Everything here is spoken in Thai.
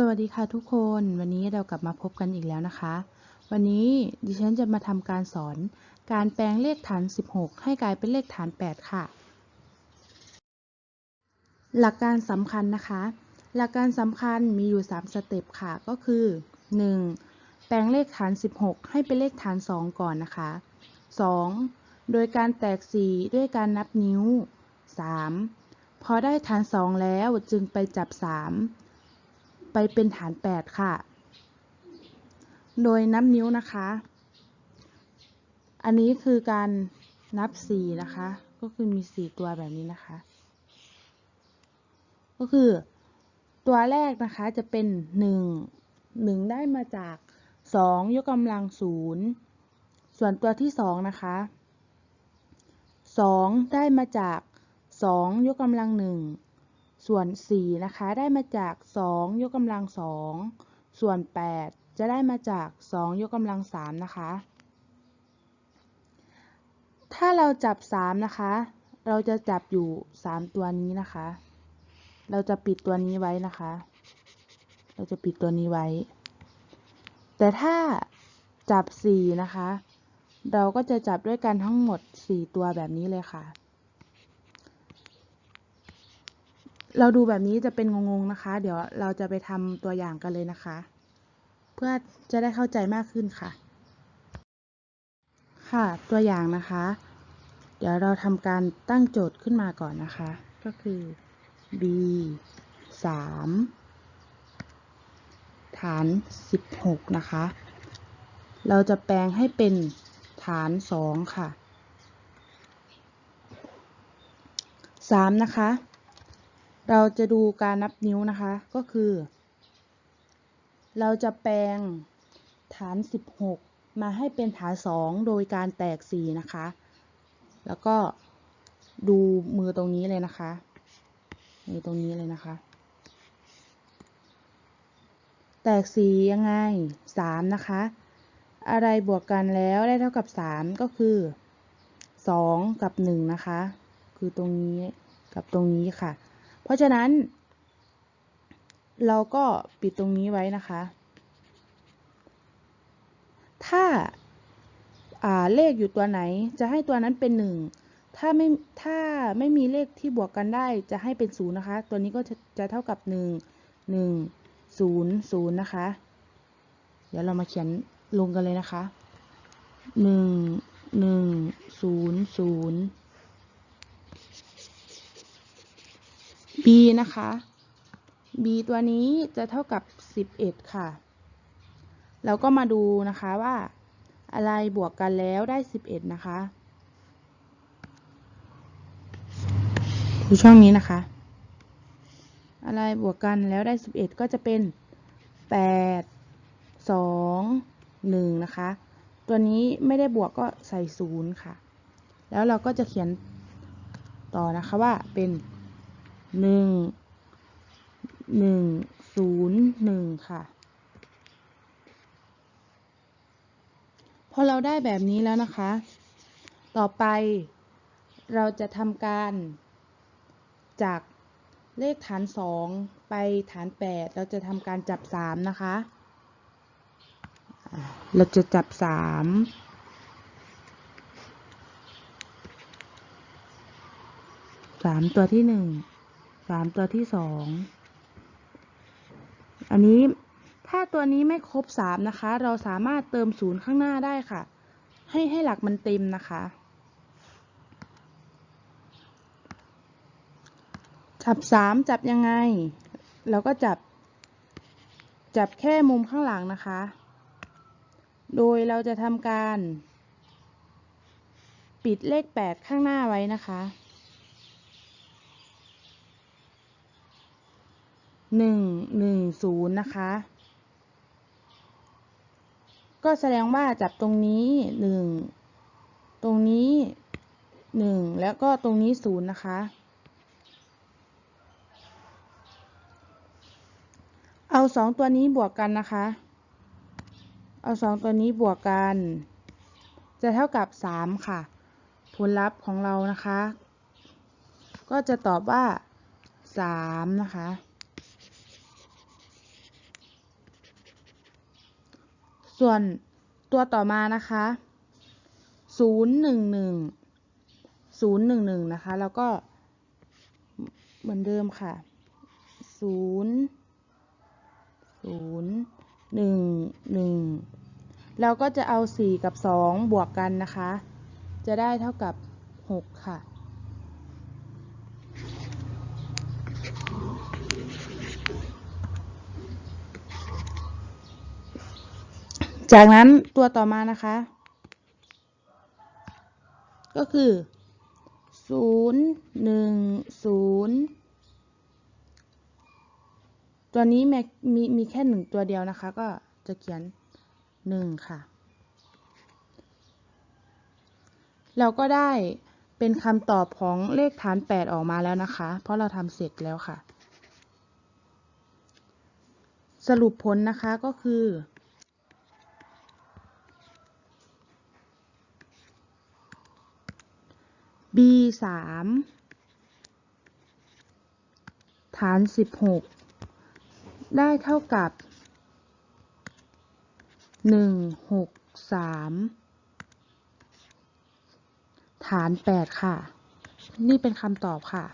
สวัสดีค่ะทุกคน วันนี้เรากลับมาพบกันอีกแล้วนะคะ วันนี้ดิฉันจะมาทำการสอน การแปลงเลขฐาน 16 ให้กลายเป็นเลขฐาน 8 ค่ะ หลักการสำคัญนะคะ หลักการสำคัญมีอยู่ 3 สเต็ปค่ะ ก็คือ 1. แปลงเลขฐาน 16 ให้เป็นเลขฐาน 2 ก่อนนะคะ 2. โดยการแตกสีด้วยการนับนิ้ว 3. พอได้ฐาน 2 แล้วจึงไปจับ 3 ไปเป็นฐาน 8 ค่ะ โดยนับนิ้วนะคะ อันนี้คือการนับ 4 นะคะ ก็คือมี 4 ตัวแบบนี้นะคะ ก็คือตัวแรกนะคะจะเป็น 1 1 ได้มาจาก 2 ยกกำลัง 0 ส่วนตัวที่ 2 นะคะ 2 ได้มาจาก 2 ยกกำลัง 1 ส่วน 4 นะคะ ได้มาจาก 2 ยกกำลัง 2 ส่วน 8 จะได้มาจาก 2 ยกกำลัง 3 นะคะ ถ้าเราจับ 3 นะคะ เราจะจับอยู่ 3 ตัวนี้นะคะ เราจะปิดตัวนี้ไว้นะคะ เราจะปิดตัวนี้ไว้ แต่ถ้าจับ 4 นะคะ เราก็จะจับด้วยกันทั้งหมด 4 ตัวแบบนี้เลยค่ะ เราดูแบบนี้จะเป็นงงๆนะคะ เดี๋ยวเราจะไปทำตัวอย่างกันเลยนะคะ เพื่อจะได้เข้าใจมากขึ้นค่ะ ค่ะ ตัวอย่างนะคะ เดี๋ยวเราทำการตั้งโจทย์ขึ้นมาก่อนนะคะ ก็คือ b 3ฐาน 16 นะคะ เราจะแปลงให้เป็นฐาน 2 ค่ะ 3 นะคะ เราจะดูการนับนิ้วนะคะ ก็คือ เราจะแปลงฐาน 16 มาให้เป็นฐาน 2 โดยการแตก 4 นะคะ แล้วก็ดูมือตรงนี้เลยนะคะ มือตรงนี้เลยนะคะ แตก 4 ยังไง 3 นะคะ อะไรบวกกันแล้วได้เท่ากับ 3 ก็คือ 2 กับ 1 นะคะ คือตรงนี้กับตรงนี้ค่ะ เพราะฉะนั้น เราก็ปิดตรงนี้ไว้นะคะ ถ้าเลขอยู่ตัวไหนจะให้ตัวนั้นเป็น 1 ถ้าไม่ถ้าไม่มีเลขที่บวกกันได้จะให้เป็น0นะคะ ตัวนี้ก็จะจะเท่ากับ 1 1 0 0นะคะ เดี๋ยวเรามาเขียนลงกันเลยนะคะ 1 1 0 0 b นะคะ b ตัวนี้จะเท่ากับ 11 ค่ะ เราก็มาดูนะคะว่า อะไรบวกกันแล้วได้ 11 นะคะดูช่องนี้นะคะ อะไรบวกกันแล้วได้ 11 ก็จะเป็น 8 2 1 นะคะ ตัวนี้ไม่ได้บวกก็ใส่ 0 ค่ะ แล้วเราก็จะเขียนต่อนะคะว่าเป็น หนึ่งหนึ่งศูนย์หนึ่งค่ะ พอเราได้แบบนี้แล้วนะคะ ต่อไปเราจะทำการจากเลขฐานสองไปฐานแปดเราจะทำการจับสามนะคะ เราจะจับสามสามตัวที่หนึ่ง สามตัวที่สองอันนี้ถ้าตัวนี้ไม่ครบสามนะคะ เราสามารถเติมศูนย์ข้างหน้าได้ค่ะ ให้ให้หลักมันเต็มนะคะจับสามจับยังไง เราก็จับ จับแค่มุมข้างหลังนะคะ โดยเราจะทำการ ปิดเลขแปดข้างหน้าไว้นะคะ หนึ่งหนึ่งศูนย์นะคะ ก็แสดงว่าจับตรงนี้หนึ่งตรงนี้หนึ่งแล้วก็ตรงนี้ศูนย์นะคะ เอาสองตัวนี้บวกกันนะคะ เอาสองตัวนี้บวกกัน จะเท่ากับสามค่ะ ผลลัพธ์ของเรานะคะ ก็จะตอบว่าสามนะคะ ส่วนตัวต่อมานะคะศูนย์หนึ่งหนึ่งศูนย์หนึ่งหนึ่งนะคะ แล้วก็เหมือนเดิมค่ะศูนย์ศูนย์หนึ่งหนึ่งเราก็จะเอาสี่กับสองบวกกันนะคะ จะได้เท่ากับหกค่ะ จากนั้นตัวต่อมานะคะ ก็คือศูนย์หนึ่งศูนย์ตัวนี้แมมีมีแค่หนึ่งตัวเดียวนะคะ ก็จะเขียนหนึ่งค่ะ เราก็ได้เป็นคำตอบของเลขฐาน 8 ออกมาแล้วนะคะ เพราะเราทำเสร็จแล้วค่ะ สรุปผลนะคะก็คือ b สามฐานสิบหกได้เท่ากับหนึ่งหกสามฐานแปดค่ะ นี่เป็นคำตอบค่ะ